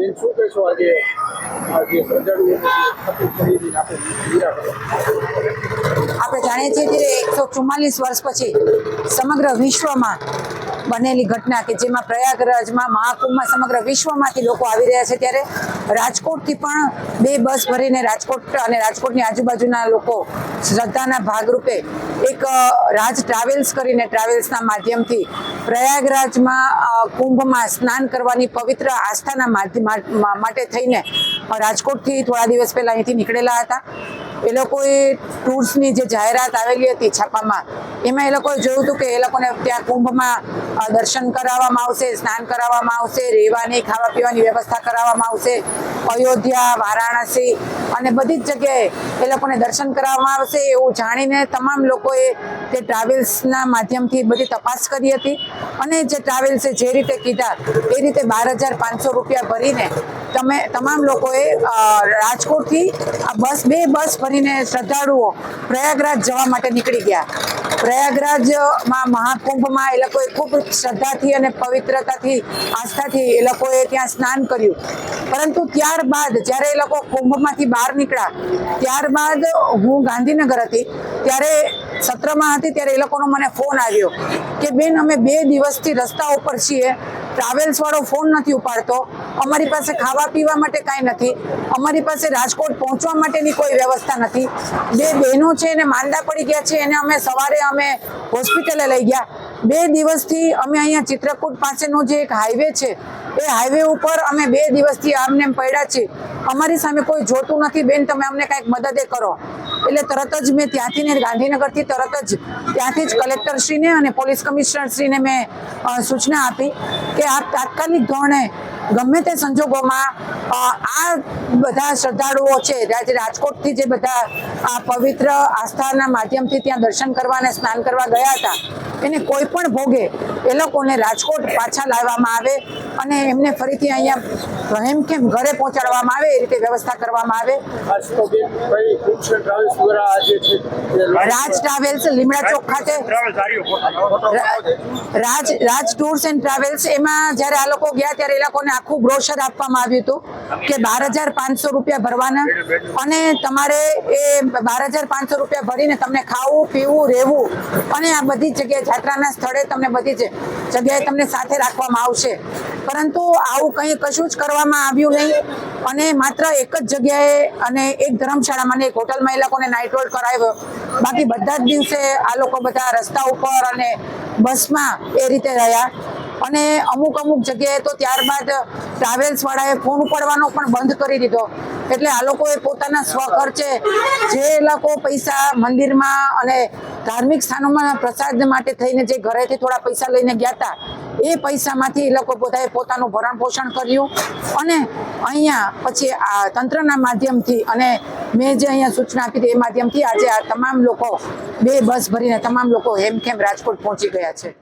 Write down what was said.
બેન, શું કહેશો આજે? આ જે શ્રદ્ધાળુઓને જે તકલીફ કરી. હતી આપણે આપણે જાણીએ છીએ કે એકસો ચુમ્માલીસ વર્ષ પછી સમગ્ર વિશ્વમાં બનેલી ઘટના કે જેમાં પ્રયાગરાજમાં મહાકુંભમાં સમગ્ર વિશ્વમાંથી લોકો આવી રહ્યા છે ત્યારે રાજકોટથી પણ બે બસ ભરીને રાજકોટ અને રાજકોટની આજુબાજુના લોકો શ્રદ્ધાના ભાગરૂપે એક રાજ ટ્રાવેલ્સ કરીને ટ્રાવેલ્સના માધ્યમથી પ્રયાગરાજમાં કુંભમાં સ્નાન કરવાની પવિત્ર આસ્થાના માટે થઈને રાજકોટથી થોડા દિવસ પહેલાં અહીંથી નીકળેલા હતા. એ લોકોએ ટૂર્સની જે જાહેરાત આવેલી હતી છાપામાં, એમાં એ લોકોએ જોયું હતું કે એ લોકોને ત્યાં કુંભમાં દર્શન કરાવવામાં આવશે, સ્નાન કરાવવામાં આવશે, રહેવાની ખાવા પીવાની વ્યવસ્થા કરાવવામાં આવશે. અયોધ્યા, વારાણસી અને બધી જ જગ્યાએ એ લોકોને દર્શન કરાવવામાં આવશે એવું જાણીને તમામ લોકોએ તે ટ્રાવેલ્સના માધ્યમથી બધી તપાસ કરી હતી અને જે ટ્રાવેલ્સે જે રીતે કીધા એ રીતે બાર હજાર પાંચસો રૂપિયા ભરીને તમે તમામ લોકોએ રાજકોટથી આ બસ, બે બસ ભરીને શ્રદ્ધાળુઓ પ્રયાગરાજ જવા માટે નીકળી ગયા. પ્રયાગરાજમાં મહાકુંભમાં એ લોકોએ ખૂબ શ્રદ્ધાથી અને પવિત્રતાથી, આસ્થાથી એ લોકોએ ત્યાં સ્નાન કર્યું. પરંતુ ત્યારબાદ, જ્યારે એ લોકો કુંભમાંથી બહાર નીકળ્યા, ત્યારબાદ હું ગાંધીનગર હતી, ત્યારે સત્રમાં હતી, ત્યારે એ લોકોનો મને ફોન આવ્યો કે, બેન, અમે બે દિવસથી રસ્તા ઉપર છીએ, ટ્રાવેલ્સવાળો ફોન નથી ઉપાડતો, અમારી પાસે ખાવા પીવા માટે કાંઈ નથી, અમારી પાસે રાજકોટ પહોંચવા માટેની કોઈ વ્યવસ્થા નથી. બે બહેનો છે એને માંદા પડી ગયા છે, એને અમે સવારે અમે હોસ્પિટલે લઈ ગયા. બે દિવસથી અમે અહીંયા ચિત્રકૂટ પાસેનો જે એક હાઈવે છે, એ હાઈવે ઉપર અમે બે દિવસથી આમને પડ્યા છીએ. અમારી સામે કોઈ જોતું નથી. બેન, તમે અમને કાંઈક મદદે કરો. એટલે તરત જ મેં ત્યાંથી ને ગાંધીનગરથી તરત જ ત્યાંથી જ કલેક્ટરશ્રીને અને પોલીસ કમિશનરશ્રીને મેં સૂચના આપી કે આપ તાત્કાલિક ધોરણે ગમે તે સંજોગોમાં આ બધા શ્રદ્ધાળુઓ છે રાજ- રાજકોટથી જે બધા આ પવિત્ર આસ્થાના માધ્યમથી ત્યાં દર્શન કરવા અને સ્નાન કરવા ગયા હતા એને કોઈ પણ ભોગે એ લોકોને રાજકોટ પાછા લાવવામાં આવે અને એમને ફરીથી અહીંયા હેમખેમ ઘરે પહોંચાડવામાં આવે એ રીતે વ્યવસ્થા કરવામાં આવે. રાજ ટ્રાવેલ્સ લીમડા ચોક ખાતે Raj Raj tours and travels એમાં જ્યારે આ લોકો ગયા ત્યારે એ લોકોને આખું બ્રોશર આપવામાં આવ્યું હતું કે બાર હજાર પાંચસો રૂપિયા ભરવાના અને તમારે એ બાર હજાર પાંચસો રૂપિયા ભરીને તમને ખાવું, પીવું, રહેવું અને આ બધી જગ્યાએ જાત્રાના સ્થળે તમને બધી જગ્યાએ તમને સાથે રાખવામાં આવશે. પરંતુ આવું કંઈ કશું જ કરવામાં આવ્યું નહીં અને માત્ર એક જ જગ્યાએ અને એક ધર્મશાળામાં એક હોટલમાં એ લોકોને નાઇટ હોલ્ડ કરાવ્યો. બાકી બધા જ દિવસે આ લોકો બધા રસ્તા ઉપર અને બસમાં એ રીતે રહ્યા. અને અમુક અમુક જગ્યાએ તો ત્યારબાદ ટ્રાવેલ્સ વાળાએ ફોન ઉપાડવાનો પણ બંધ કરી દીધો. એટલે આ લોકોએ પોતાના સ્વખર્ચે જે લોકો પૈસા મંદિરમાં અને ધાર્મિક સ્થાનોમાં પ્રસાદ માટે થઈને જે ઘરેથી થોડા પૈસા લઈને ગયા હતા એ પૈસામાંથી એ લોકો પોતાએ પોતાનું ભરણ પોષણ કર્યું. અને અહીંયા પછી આ તંત્રના માધ્યમથી અને મેં જે અહીંયા સૂચના આપી હતી એ માધ્યમથી આજે આ તમામ લોકો બે બસ ભરીને તમામ લોકો હેમખેમ રાજકોટ પહોંચી ગયા છે.